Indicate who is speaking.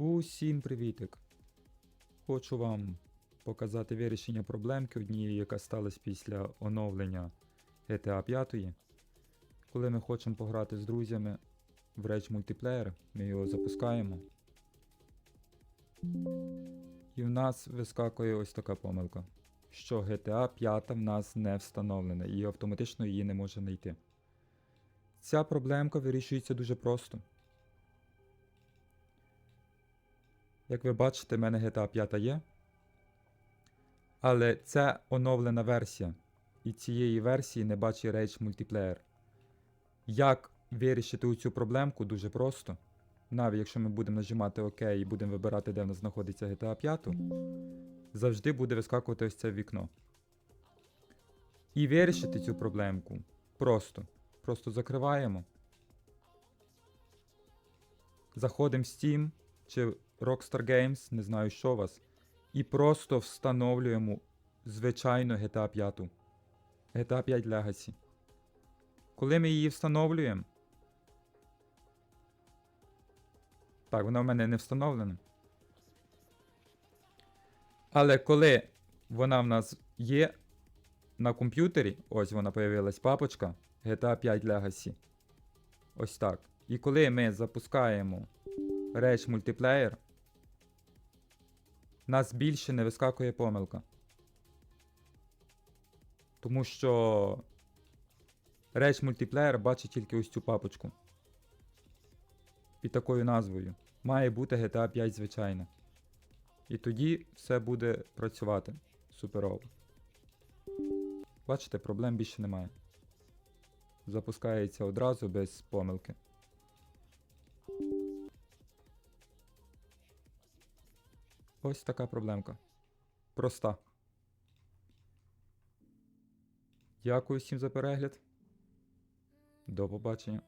Speaker 1: Усім привітик! Хочу вам показати вирішення проблемки однієї, яка сталася після оновлення GTA 5. Коли ми хочемо пограти з друзями в реч мультиплеєр, ми його запускаємо. І в нас вискакує ось така помилка, що GTA 5 в нас не встановлена і автоматично її не може знайти. Ця проблемка вирішується дуже просто. Як ви бачите, в мене GTA 5 є. Але це оновлена версія. І цієї версії не бачить Rage Multiplayer. Як вирішити цю проблемку дуже просто. Навіть якщо ми будемо нажимати ОК і будемо вибирати, де в нас знаходиться GTA 5, завжди буде вискакувати ось це вікно. І вирішити цю проблемку просто. Просто закриваємо. Заходимо в Steam чи Rockstar Games, не знаю, що у вас. І просто встановлюємо звичайно GTA 5. GTA 5 Legacy. Коли ми її встановлюємо. Так, вона в мене не встановлена. Але коли вона в нас є на комп'ютері, ось вона появилась папочка GTA 5 Legacy. Ось так. І коли ми запускаємо Rage Multiplayer, нас більше не вискакує помилка. Тому що Rage Multiplayer бачить тільки ось цю папочку. Під такою назвою. Має бути GTA 5 звичайно. І тоді все буде працювати суперово. Бачите, проблем більше немає. Запускається одразу без помилки. Ось така проблемка. Проста. Дякую всім за перегляд. До побачення.